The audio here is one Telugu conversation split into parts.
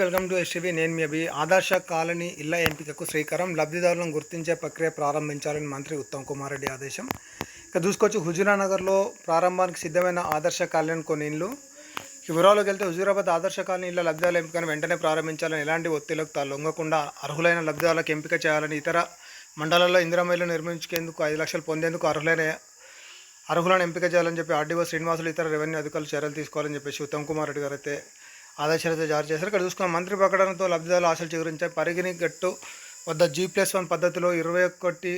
Welcome to STV. నేను మీ అభి. ఆదర్శ కాలనీ ఇళ్ళ ఎంపికకు శ్రీకారం. లబ్ధిదారులను గుర్తించే ప్రక్రియ ప్రారంభించాలని మంత్రి ఉత్తమ్ కుమార్ రెడ్డి ఆదేశం. ఇక చూసుకోవచ్చు హుజూరానగర్లో ప్రారంభానికి సిద్ధమైన ఆదర్శ కాలనీ కొన్ని ఇళ్ళు. వివరాల్లోకి వెళ్తే హుజూరాబాద్ ఆదర్శ కాలనీ ఇళ్ళ లబ్ధిదారుల ఎంపికను వెంటనే ప్రారంభించాలని ఎలాంటి ఒత్తిళ్ళకు తలొంగకుండా లొంగకుండా అర్హులైన లబ్ధిదారులకు ఎంపిక చేయాలని ఇతర మండలాల్లో ఇందిరామైలు నిర్మించేందుకు ఐదు లక్షలు పొందేందుకు అర్హులైన అర్హులను ఎంపిక చేయాలని చెప్పి ఆర్డీఓ శ్రీనివాసులు ఇతర రెవెన్యూ అధికారులు చర్యలు తీసుకోవాలని చెప్పేసి ఉత్తమ్ కుమార్ రెడ్డి గారు అయితే ఆదేశాలతో జారీ చేశారు. ఇక్కడ చూసుకున్న మంత్రి ప్రకటనతో లబ్ధిదారులు ఆశలు చిగురించాయి. పరిగిని గట్టు వద్ద జీ ప్లస్ వన్ పద్ధతిలో ఇరవై ఒకటి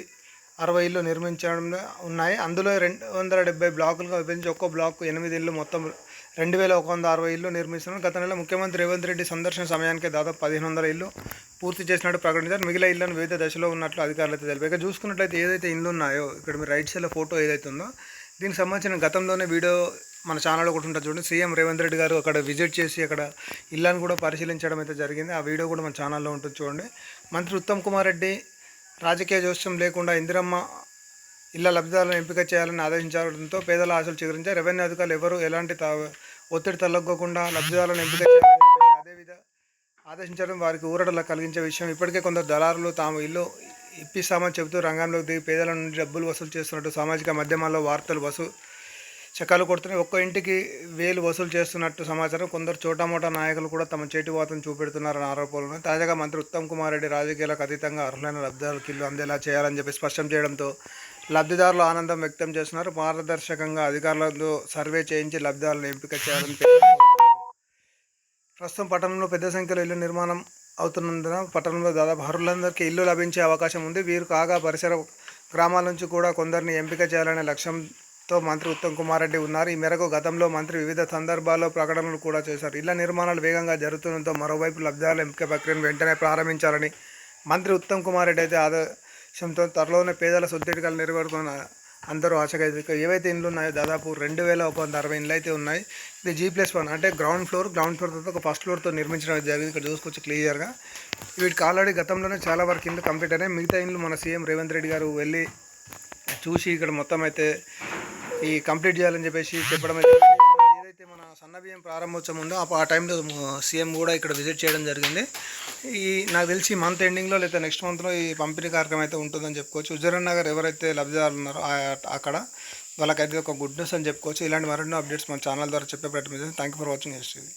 అరవై ఇళ్ళు నిర్మించడం ఉన్నాయి. అందులో రెండు వందల డెబ్బై బ్లాకులుగా విభజించి ఒక్కో బ్లాక్ ఎనిమిది ఇళ్ళు మొత్తం రెండు వేల ఒక వంద అరవై ఇళ్ళు నిర్మిస్తున్నారు. గత నెల ముఖ్యమంత్రి రేవంత్ రెడ్డి సందర్శన సమయానికి దాదాపు పదిహేను వందల ఇళ్ళు పూర్తి చేసినట్టు ప్రకటించారు. మిగిలిన ఇళ్ళను వివిధ దశలో ఉన్నట్లు అధికారులు అయితే తెలిపారు. ఇక చూసుకున్నట్లయితే ఏదైతే ఇళ్ళు ఉన్నాయో ఇక్కడ మీరు రైట్ సైడ్లో ఫోటో ఏదైతే ఉందో దీనికి సంబంధించిన గతంలోనే వీడియో మన ఛానల్లో ఒకటి ఉంటుంది చూడండి. సీఎం రేవంత్ రెడ్డి గారు అక్కడ విజిట్ చేసి అక్కడ ఇళ్ళని కూడా పరిశీలించడం అయితే జరిగింది. ఆ వీడియో కూడా మన ఛానల్లో ఉంటుంది చూడండి. మంత్రి ఉత్తమ్ కుమార్ రెడ్డి రాజకీయ జోస్యం లేకుండా ఇందిరమ్మ ఇళ్ళ లబ్ధిదారులను ఎంపిక చేయాలని ఆదేశించడంతో పేదల ఆశలు చిగురించాయి. రెవెన్యూ అధికారులు ఎవరు ఎలాంటి తా ఒత్తిడి తలగ్గకుండా లబ్ధిదారులను ఎంపిక చేయాలని అదేవిధ ఆదేశించడం వారికి ఊరటలా కలిగించే విషయం. ఇప్పటికే కొందరు దళారులు తాము ఇల్లు ఇప్పిస్తామని చెబుతూ రంగంలోకి దిగి పేదల నుండి డబ్బులు వసూలు చేస్తున్నట్టు సామాజిక మాధ్యమాల్లో వార్తలు వసూ చకాలు కొడుతున్నాయి. ఒక్క ఇంటికి వేలు వసూలు చేస్తున్నట్టు సమాచారం. కొందరు చోటామోటా నాయకులు కూడా తమ చేతివాతం చూపెడుతున్నారని ఆరోపణలు. తాజాగా మంత్రి ఉత్తమ్ కుమార్ రెడ్డి రాజకీయాలకు అతీతంగా అర్హులైన లబ్ధిదారులకు ఇల్లు అందేలా చేయాలని చెప్పి స్పష్టం చేయడంతో లబ్ధిదారులు ఆనందం వ్యక్తం చేస్తున్నారు. పారదర్శకంగా అధికారులతో సర్వే చేయించి లబ్ధిదారులను ఎంపిక చేయాలని ప్రస్తుతం పట్టణంలో పెద్ద సంఖ్యలో ఇల్లు నిర్మాణం అవుతున్నందున పట్టణంలో దాదాపు అర్హులందరికీ ఇల్లు లభించే అవకాశం ఉంది. వీరు కాగా పరిసర గ్రామాల నుంచి కూడా కొందరిని ఎంపిక చేయాలనే లక్ష్యం తో మంత్రి ఉత్తమ్ కుమార్ రెడ్డి ఉన్నారు. ఈ మేరకు గతంలో మంత్రి వివిధ సందర్భాల్లో ప్రకటనలు కూడా చేశారు. ఇళ్ళ నిర్మాణాలు వేగంగా జరుగుతుండటంతో మరోవైపు లబ్ధిదారుల ఎంపిక ప్రక్రియను వెంటనే ప్రారంభించాలని మంత్రి ఉత్తమ్ కుమార్ రెడ్డి అయితే ఆదేశంతో త్వరలోనే పేదల సుద్దీడికలు నెరవేరుకున్న అందరూ ఆశగా ఏవైతే ఇండ్లు ఉన్నాయో దాదాపు రెండు వేల ఒక వంద అరవై ఇండ్లు అయితే ఉన్నాయి. ఇది జీ ప్లస్ వన్ అంటే గ్రౌండ్ ఫ్లోర్ గ్రౌండ్ ఫ్లోర్ తర్వాత ఒక ఫస్ట్ ఫ్లోర్తో నిర్మించడం జరిగింది. ఇక్కడ చూసుకోవచ్చు క్లియర్గా వీటికి ఆల్రెడీ గతంలోనే చాలా వరకు ఇండ్లు కంప్లీట్ అయినాయి. మిగతా ఇండ్లు మన సీఎం రేవంత్ రెడ్డి గారు వెళ్ళి చూసి ఇక్కడ మొత్తం అయితే ఈ కంప్లీట్ చేయాలని చెప్పేసి చెప్పడం అయితే ఏదైతే మన సన్న బియ్యం ప్రారంభోత్సవం ఉందో ఆ- టైంలో సీఎం కూడా ఇక్కడ విజిట్ చేయడం జరిగింది. ఈ నాకు తెలిసి మంత్ ఎండింగ్లో లేదా నెక్స్ట్ మంత్లో ఈ పంపిణీ కార్యక్రమం అయితే ఉంటుందని చెప్పుకోవచ్చు. ఉజ్జరన్ నగర్ ఎవరైతే లబ్ధిదారులు ఉన్నారో అక్కడ వాళ్ళకైతే ఒక గుడ్ న్యూస్ అని చెప్పుకోవచ్చు. ఇలాంటి మరెన్నో అప్డేట్స్ మన ఛానల్ ద్వారా చెప్పే ప్రయత్నం thank you for watching S T V